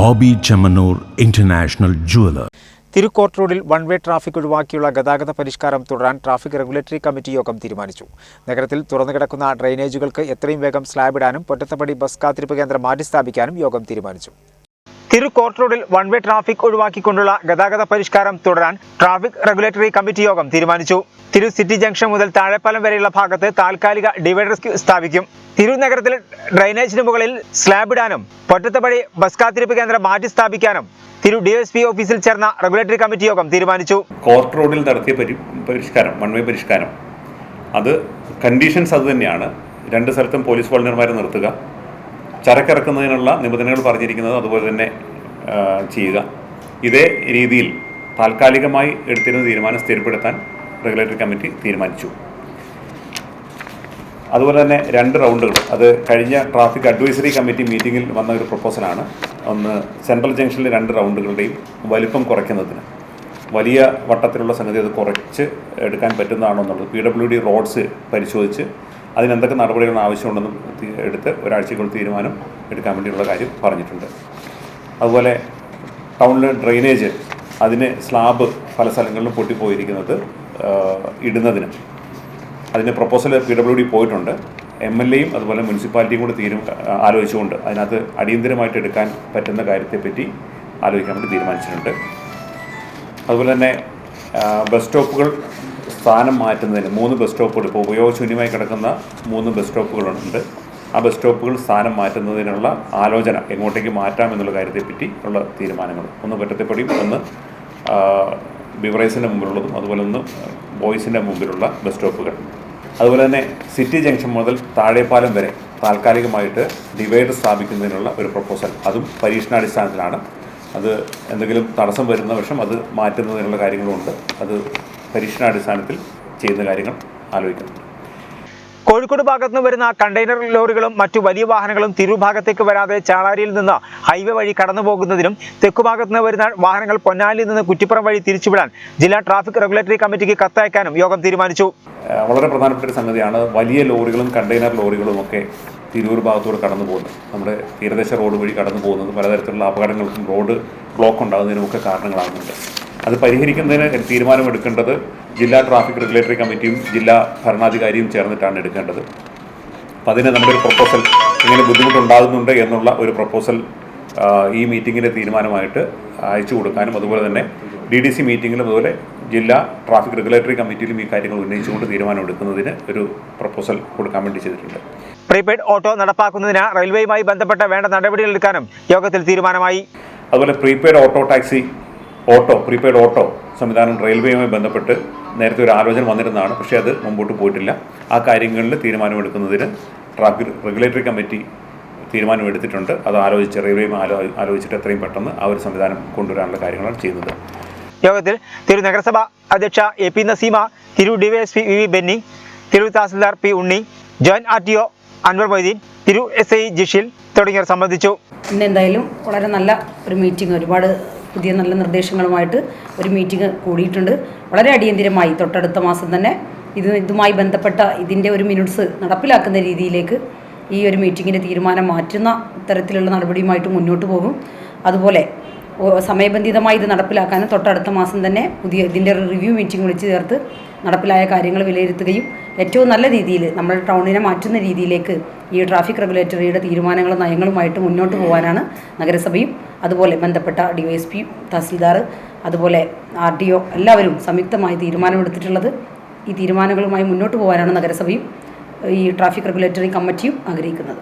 Boby Chemmanur international jeweller. തിരുക്കോട്ട് റോഡിൽ one way traffic ഒഴിവാക്കിയുള്ള ഗതാഗത പരിഷ്കാരം തുടരാൻ ട്രാഫിക് റെഗുലേറ്ററി കമ്മിറ്റി യോഗം തീരുമാനിച്ചു. നഗരത്തിൽ തുറന്നു കിടക്കുന്ന ഡ്രെയിനേജുകൾക്ക് എത്രയും വേഗം സ്ലാബ് ഇടാനും പൊറ്റത്തപ്പടി ബസ് കാത്തിരിപ്പ് കേന്ദ്രം മാറ്റിസ്ഥാപിക്കാനും യോഗം തീരുമാനിച്ചു. തിരുക്കോട്ട് റോഡിൽ വൺ വേ ട്രാഫിക് ഒഴിവാക്കിക്കൊണ്ടുള്ള ഗതാഗത പരിഷ്കാരം തുടരാൻ ട്രാഫിക് റെഗുലേറ്ററി കമ്മിറ്റി യോഗം തീരുമാനിച്ചു. തിരു സിറ്റി ജംഗ്ഷൻ മുതൽ താഴെപ്പാലം വരെയുള്ള ഭാഗത്ത് താൽക്കാലിക ഡിവൈഡർ സ്ഥാപിക്കും. തിരു നഗരത്തിൽ ഡ്രൈനേജിന് മുകളിൽ സ്ലാബ് ഇടാനും പൊറ്റത്തപ്പടി ബസ് കാത്തിരിപ്പ് കേന്ദ്രം മാറ്റി സ്ഥാപിക്കാനും തിരു ഡിഎസ്പി ഓഫീസിൽ ചേർന്ന റെഗുലേറ്ററി കമ്മിറ്റി യോഗം തീരുമാനിച്ചു. കോർട്ട് റോഡിൽ നടത്തിയ പരി പരിഷ്കാരം വൺ വേ പരിഷ്കാരം. അത് കണ്ടീഷൻസ് അത് തന്നെയാണ്. രണ്ട് സ്ഥലത്തും പോലീസ് വോളണ്ടിയർമാരെ നിർത്തുക. ചരക്കിറക്കുന്നതിനുള്ള നിബന്ധനകൾ പറഞ്ഞിരിക്കുന്നത് അതുപോലെ തന്നെ ചെയ്യുക. ഇതേ രീതിയിൽ താൽക്കാലികമായി എടുത്തിരുന്ന തീരുമാനം സ്ഥിരപ്പെടുത്താൻ റെഗുലേറ്ററി കമ്മിറ്റി തീരുമാനിച്ചു. അതുപോലെ തന്നെ രണ്ട് റൗണ്ടുകൾ. അത് കഴിഞ്ഞ ട്രാഫിക് അഡ്വൈസറി കമ്മിറ്റി മീറ്റിംഗിൽ വന്ന ഒരു പ്രപ്പോസലാണ്. ഒന്ന് സെൻട്രൽ ജംഗ്ഷനിൽ രണ്ട് റൗണ്ടുകളുടെയും വലിപ്പം കുറയ്ക്കുന്നതിന്. വലിയ വട്ടത്തിലുള്ള സംഗതി അത് കുറച്ച് എടുക്കാൻ പറ്റുന്നതാണോ എന്നുള്ളത്. പി ഡബ്ല്യു ഡി റോഡ്സ് പരിശോധിച്ച് അതിനെന്തൊക്കെ നടപടികൾ ആവശ്യമുണ്ടെന്നും എടുത്ത് ഒരാഴ്ചക്കുള്ള തീരുമാനം എടുക്കാൻ വേണ്ടിയുള്ള കാര്യം പറഞ്ഞിട്ടുണ്ട്. അതുപോലെ ടൗണിലെ ഡ്രെയിനേജ് അതിന് സ്ലാബ് പല സ്ഥലങ്ങളിലും പൊട്ടിപ്പോയിരിക്കുന്നത് ഇടുന്നതിന്. അതിന് പ്രപ്പോസൽ പി ഡബ്ല്യു ഡി പോയിട്ടുണ്ട്. എം എൽ എയും അതുപോലെ മുനിസിപ്പാലിറ്റിയും കൂടെ തീരും ആലോചിച്ചുകൊണ്ട് അതിനകത്ത് അടിയന്തരമായിട്ട് എടുക്കാൻ പറ്റുന്ന കാര്യത്തെപ്പറ്റി ആലോചിക്കാൻ വേണ്ടി തീരുമാനിച്ചിട്ടുണ്ട്. അതുപോലെ തന്നെ ബസ് സ്റ്റോപ്പുകൾ സ്ഥാനം മാറ്റുന്നതിന് മൂന്ന് ബസ് സ്റ്റോപ്പുകൾ ഇപ്പോൾ ഉപയോഗശൂന്യമായി കിടക്കുന്ന മൂന്ന് ബസ് സ്റ്റോപ്പുകളുണ്ട് ആ ബസ് സ്റ്റോപ്പുകൾ സ്ഥാനം മാറ്റുന്നതിനുള്ള ആലോചന എങ്ങോട്ടേക്ക് മാറ്റാം എന്നുള്ള കാര്യത്തെപ്പറ്റി ഉള്ള തീരുമാനങ്ങൾ. ഒന്ന് പറ്റത്തെപ്പടിയും ഒന്ന് ബിവറേസിന്റെ മുമ്പിലുള്ളതും അതുപോലെ ഒന്ന് ബോയ്സിന്റെ മുമ്പിലുള്ള ബസ് സ്റ്റോപ്പുകൾ അതുപോലെ തന്നെ സിറ്റി ജംഗ്ഷൻ മുതൽ താഴെപ്പാലം വരെ താൽക്കാലികമായിട്ട് ഡിവൈഡർ സ്ഥാപിക്കുന്നതിനുള്ള ഒരു പ്രപ്പോസൽ. അതും പരീക്ഷണാടിസ്ഥാനത്തിലാണ്. അത് എന്തെങ്കിലും തടസ്സം വരുന്ന പക്ഷം അത് മാറ്റുന്നതിനുള്ള കാര്യങ്ങളുമുണ്ട്. അത് പരീക്ഷണാടിസ്ഥാനത്തിൽ ചെയ്യുന്ന കാര്യങ്ങൾ ആലോചിക്കുന്നുണ്ട് കോഴിക്കോട് ഭാഗത്ത് നിന്ന് വരുന്ന കണ്ടെയ്നർ ലോറികളും മറ്റു വലിയ വാഹനങ്ങളും തിരൂർ ഭാഗത്തേക്ക് വരാതെ ചാളാരിയിൽ നിന്ന് ഹൈവേ വഴി കടന്നു പോകുന്നതിനും തെക്കു ഭാഗത്ത് നിന്ന് വരുന്ന വാഹനങ്ങൾ പൊന്നാലിയിൽ നിന്ന് കുറ്റിപ്പുറം വഴി തിരിച്ചുവിടാൻ ജില്ലാ ട്രാഫിക് റെഗുലേറ്ററി കമ്മിറ്റിക്ക് കത്തയക്കാനും യോഗം തീരുമാനിച്ചു. വളരെ പ്രധാനപ്പെട്ട ഒരു സംഗതിയാണ് വലിയ ലോറികളും കണ്ടെയ്നർ ലോറികളും ഒക്കെ തിരൂർ ഭാഗത്തൂടെ കടന്നു പോകുന്നത് നമ്മുടെ തീരദേശ റോഡ് വഴി കടന്നു പോകുന്നത് പലതരത്തിലുള്ള അപകടങ്ങൾക്കും റോഡ് ബ്ലോക്ക് ഉണ്ടാകുന്നതിനും ഒക്കെ കാരണങ്ങളാകുന്നുണ്ട്. അത് പരിഹരിക്കുന്നതിന് തീരുമാനമെടുക്കേണ്ടത് ജില്ലാ ട്രാഫിക് റെഗുലേറ്ററി കമ്മിറ്റിയും ജില്ലാ ഭരണാധികാരിയും ചേർന്നിട്ടാണ് എടുക്കേണ്ടത്. അപ്പം അതിന് നമ്മുടെ ഒരു പ്രപ്പോസൽ ഇങ്ങനെ ബുദ്ധിമുട്ടുണ്ടാകുന്നുണ്ട് എന്നുള്ള ഒരു പ്രപ്പോസൽ ഈ മീറ്റിങ്ങിന്റെ തീരുമാനമായിട്ട് അയച്ചു കൊടുക്കാനും അതുപോലെ തന്നെ ഡി ഡി സി മീറ്റിങ്ങിലും അതുപോലെ ജില്ലാ ട്രാഫിക് റെഗുലേറ്ററി കമ്മിറ്റിയിലും ഈ കാര്യങ്ങൾ ഉന്നയിച്ചുകൊണ്ട് തീരുമാനമെടുക്കുന്നതിന് ഒരു പ്രപ്പോസൽ കൊടുക്കാൻ വേണ്ടി ചെയ്തിട്ടുണ്ട്. പ്രീപെയ്ഡ് ഓട്ടോ നടപ്പാക്കുന്നതിന് റെയിൽവേയുമായി ബന്ധപ്പെട്ട വേണ്ട നടപടികൾ എടുക്കാനും യോഗത്തിൽ തീരുമാനമായി. അതുപോലെ prepaid auto taxi auto prepaid auto സംവിധാനം റെയിൽവേയുമായി ബന്ധപ്പെട്ട് നേരത്തെ ഒരു ആലോചന വന്നിരുന്നതാണ്. പക്ഷേ അത് മുമ്പോട്ട് പോയിട്ടില്ല. ആ കാര്യങ്ങളിൽ തീരുമാനമെടുക്കുന്നതിന് ട്രാഫിക് റെഗുലേറ്ററി കമ്മിറ്റി തീരുമാനമെടുത്തിട്ടുണ്ട്. അത് ആലോചിച്ച് റെയിൽവേയും ആലോ ആലോചിച്ചിട്ട് എത്രയും പെട്ടെന്ന് ആ ഒരു സംവിധാനം കൊണ്ടുവരാനുള്ള കാര്യങ്ങളാണ് ചെയ്യുന്നത്. യോഗത്തിൽ തിരു നഗരസഭ അധ്യക്ഷ എ പി നസീമ തിരു DYSP V V Benny Thiru tahsildar P Unni joint R T O Anwar Moideen Thiru S I Jishil തുടങ്ങിയവർ സംബന്ധിച്ചു. ഇന്ന് എന്തായാലും വളരെ നല്ല ഒരു മീറ്റിംഗ് ഒരുപാട് പുതിയ നല്ല നിർദ്ദേശങ്ങളുമായിട്ട് ഒരു മീറ്റിംഗ് കൂടിയിട്ടുണ്ട്. വളരെ അടിയന്തിരമായി തൊട്ടടുത്ത മാസം തന്നെ ഇത് ഇതുമായി ബന്ധപ്പെട്ട ഇതിന്റെ ഒരു മിനിറ്റ്സ് നടപ്പിലാക്കുന്ന രീതിയിലേക്ക് ഈ ഒരു മീറ്റിങ്ങിന്റെ തീരുമാനം മാറ്റുന്ന തരത്തിലുള്ള നടപടിയുമായിട്ട് മുന്നോട്ട് പോകും. അതുപോലെ സമയബന്ധിതമായി ഇത് നടപ്പിലാക്കാനും തൊട്ടടുത്ത മാസം തന്നെ പുതിയ ഇതിന്റെ റിവ്യൂ മീറ്റിംഗ് വിളിച്ചു ചേർത്ത് നടപ്പിലായ കാര്യങ്ങൾ വിലയിരുത്തുകയും ഏറ്റവും നല്ല രീതിയിൽ നമ്മുടെ ടൗണിനെ മാറ്റുന്ന രീതിയിലേക്ക് ഈ ട്രാഫിക് റെഗുലേറ്ററിയുടെ തീരുമാനങ്ങളും നയങ്ങളുമായിട്ട് മുന്നോട്ട് പോകാനാണ് നഗരസഭയും അതുപോലെ ബന്ധപ്പെട്ട ഡി വൈ എസ് പിയും തഹസിൽദാർ അതുപോലെ ആർ ഡി ഒ എല്ലാവരും സംയുക്തമായി തീരുമാനമെടുത്തിട്ടുള്ളത് ഈ തീരുമാനങ്ങളുമായി മുന്നോട്ട് പോകാനാണ് നഗരസഭയും ഈ ട്രാഫിക് റെഗുലേറ്ററി കമ്മിറ്റിയും ആഗ്രഹിക്കുന്നത്.